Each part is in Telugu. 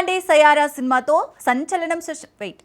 పాండే సయారా సినిమాతో సంచలనం సృష్టి వెయిట్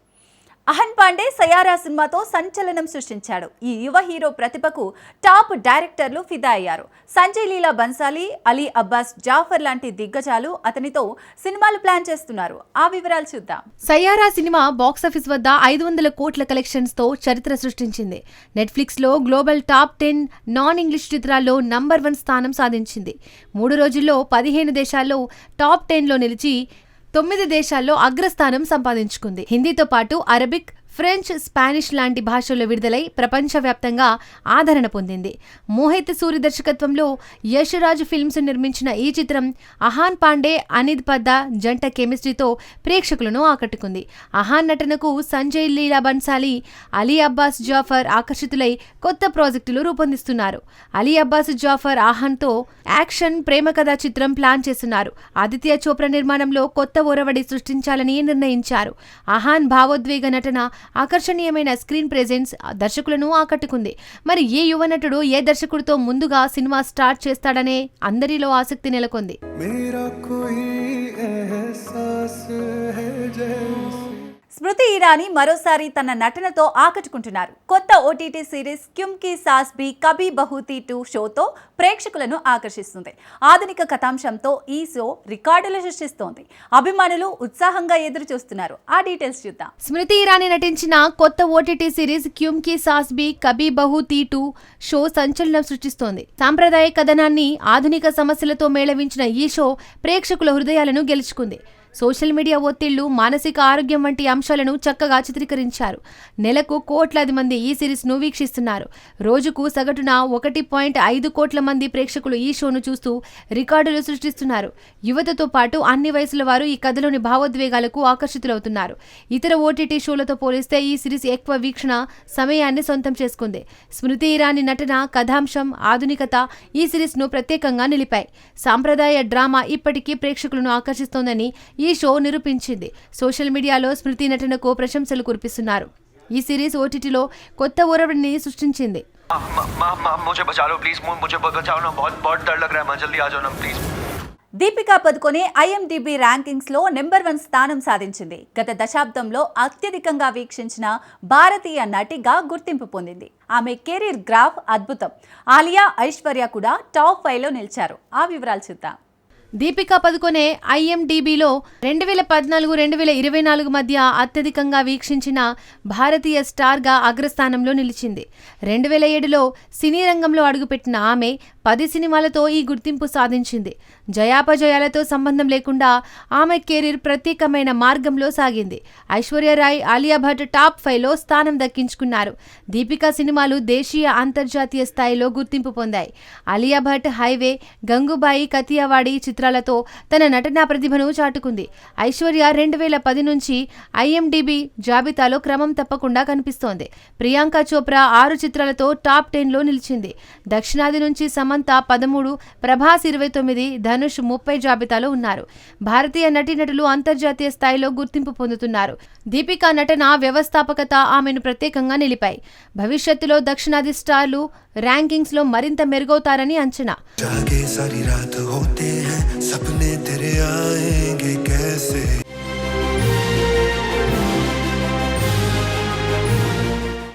అహన్ పాండే సయారా సినిమాతో సంచలనం సృష్టించాడు. ఈ యువ హీరో ప్రతిభకు టాప్ డైరెక్టర్లు ఫిదా అయ్యారు. సంజయ్ లీలా బన్సాలి అలీ అబ్బాస్ జాఫర్ లాంటి దిగ్గజాలు అతనితో సినిమాలు ప్లాన్ చేస్తున్నారు. ఆ వివరాలు చూద్దాం. సయారా సినిమా బాక్సాఫీస్ వద్ద ఐదు వందల కోట్ల కలెక్షన్స్తో చరిత్ర సృష్టించింది. నెట్ఫ్లిక్స్లో global top ten non English చిత్రాల్లో నంబర్ వన్ స్థానం సాధించింది. మూడు రోజుల్లో పదిహేను దేశాల్లో టాప్ టెన్లో నిలిచి తొమ్మిది దేశాల్లో అగ్రస్థానం సంపాదించుకుంది. హిందీతో పాటు అరబిక్ ఫ్రెంచ్ స్పానిష్ లాంటి భాషల్లో విడుదలై ప్రపంచవ్యాప్తంగా ఆదరణ పొందింది. మోహిత్ సూరి దర్శకత్వంలో యశ్రాజ్ ఫిల్మ్స్ నిర్మించిన ఈ చిత్రం అహాన్ పాండే అనిద్ పద్దా జంట కెమిస్ట్రీతో ప్రేక్షకులను ఆకట్టుకుంది. అహాన్ నటనకు సంజయ్ లీలా బన్సాలి అలీ అబ్బాస్ జాఫర్ ఆకర్షితులై కొత్త ప్రాజెక్టులు రూపొందిస్తున్నారు. అలీ అబ్బాస్ జాఫర్ ఆహాన్తో యాక్షన్ ప్రేమ కథా చిత్రం ప్లాన్ చేస్తున్నారు. ఆదిత్య చోప్రా నిర్మాణంలో కొత్త ఒరవడి సృష్టించాలని నిర్ణయించారు. అహాన్ భావోద్వేగ నటన ఆకర్షణీయమైన స్క్రీన్ ప్రెజెన్స్ దర్శకులను ఆకట్టుకుంది. మరి ఏ యువ నటుడు ఏ దర్శకుడితో ముందుగా సినిమా స్టార్ట్ చేస్తాడనే అందరిలో ఆసక్తి నెలకొంది. స్మృతి ఇరానీ మరోసారి తన నటనతో ఆకట్టుకుంటున్నారు. కొత్త OTT series Kyunki Saas Bhi Kabhi Bahu Thi two షోతో ప్రేక్షకులను ఆకర్షిస్తుంది. ఆధునిక కథాంశంతో ఈ షో రికార్డులు సృష్టిస్తోంది. అభిమానులు ఉత్సాహంగా ఎదురు చూస్తున్నారు ఆ డీటెయిల్స్ చూద్దాం. స్మృతి ఇరానీ నటించిన కొత్త OTT series Kyunki Saas Bhi Kabhi Bahu Thi two show సంచలనం సృష్టిస్తోంది. సాంప్రదాయ కథనాన్ని ఆధునిక సమస్యలతో మేళవించిన ఈ షో ప్రేక్షకుల హృదయాలను గెలుచుకుంది. సోషల్ మీడియా ఒత్తిళ్ళు మానసిక ఆరోగ్యం వంటి అంశాలను చక్కగా చిత్రీకరించారు. నెలకు కోట్లాది మంది ఈ సిరీస్ను వీక్షిస్తున్నారు. రోజుకు సగటున ఒకటి పాయింట్ ఐదు కోట్ల మంది ప్రేక్షకులు ఈ షోను చూస్తూ రికార్డులు సృష్టిస్తున్నారు. యువతతో పాటు అన్ని వయసుల వారు ఈ కథలోని భావోద్వేగాలకు ఆకర్షితులవుతున్నారు. ఇతర ఓటీటీ షోలతో పోలిస్తే ఈ సిరీస్ ఎక్కువ వీక్షణ సమయాన్ని సొంతం చేసుకుంది. స్మృతి ఇరానీ నటన కథాంశం ఆధునికత ఈ సిరీస్ను ప్రత్యేకంగా నిలిపాయి. సాంప్రదాయ డ్రామా ఇప్పటికీ ప్రేక్షకులను ఆకర్షిస్తోందని ఈ ఈ షో నిరూపించింది. సోషల్ మీడియాలో స్మృతి నటనకు ప్రశంసలు కురిపిస్తున్నారు. ఈ సిరీస్ ఓటీటీలో కొత్త ఒరవడిని సృష్టించింది. దీపికా పదుకొనే ఐఎండిబి ర్యాంకింగ్స్లో నెంబర్ వన్ స్థానం సాధించింది. గత దశాబ్దంలో అత్యధికంగా వీక్షించిన భారతీయ నటిగా గుర్తింపు పొందింది. ఆమె కెరీర్ గ్రాఫ్ అద్భుతం. ఆలియా ఐశ్వర్య కూడా టాప్ ఫైవ్లో నిలిచారు. ఆ వివరాలు చూద్దాం. దీపికా పదుకొనే ఐఎండిబిలో రెండు వేల పద్నాలుగు రెండు వేల ఇరవై నాలుగు మధ్య అత్యధికంగా వీక్షించిన భారతీయ స్టార్గా అగ్రస్థానంలో నిలిచింది. రెండు వేల ఏడులో సినీ రంగంలో అడుగుపెట్టిన ఆమె పది సినిమాలతో ఈ గుర్తింపు సాధించింది. జయాపజయాలతో సంబంధం లేకుండా ఆమె కెరీర్ ప్రత్యేకమైన మార్గంలో సాగింది. ఐశ్వర్యరాయ్ ఆలియా భట్ టాప్ ఫైవ్లో స్థానం దక్కించుకున్నారు. దీపికా సినిమాలు దేశీయ అంతర్జాతీయ స్థాయిలో గుర్తింపు పొందాయి. ఆలియా భట్ హైవే గంగుబాయి కతియావాడి చిత్రాలతో తన నటనా ప్రతిభను చాటుకుంది. ఐశ్వర్య రెండు వేల పది నుంచి ఐఎండిబి జాబితాలో క్రమం తప్పకుండా కనిపిస్తోంది. ప్రియాంక చోప్రా ఆరు చిత్రాలతో టాప్ టెన్లో నిలిచింది. దక్షిణాది నుంచి సమంత పదమూడు ప్రభాస్ ఇరవై తొమ్మిది ధనుష్ ముప్పై జాబితాలో ఉన్నారు. భారతీయ నటీనటులు అంతర్జాతీయ స్థాయిలో గుర్తింపు పొందుతున్నారు. దీపికా నటన వ్యవస్థాపకత ఆమెను ప్రత్యేకంగా నిలిపాయి. భవిష్యత్తులో దక్షిణాది స్టార్లు ర్యాంకింగ్స్లో మరింత మెరుగవుతారని అంచనా. సపనే తెరే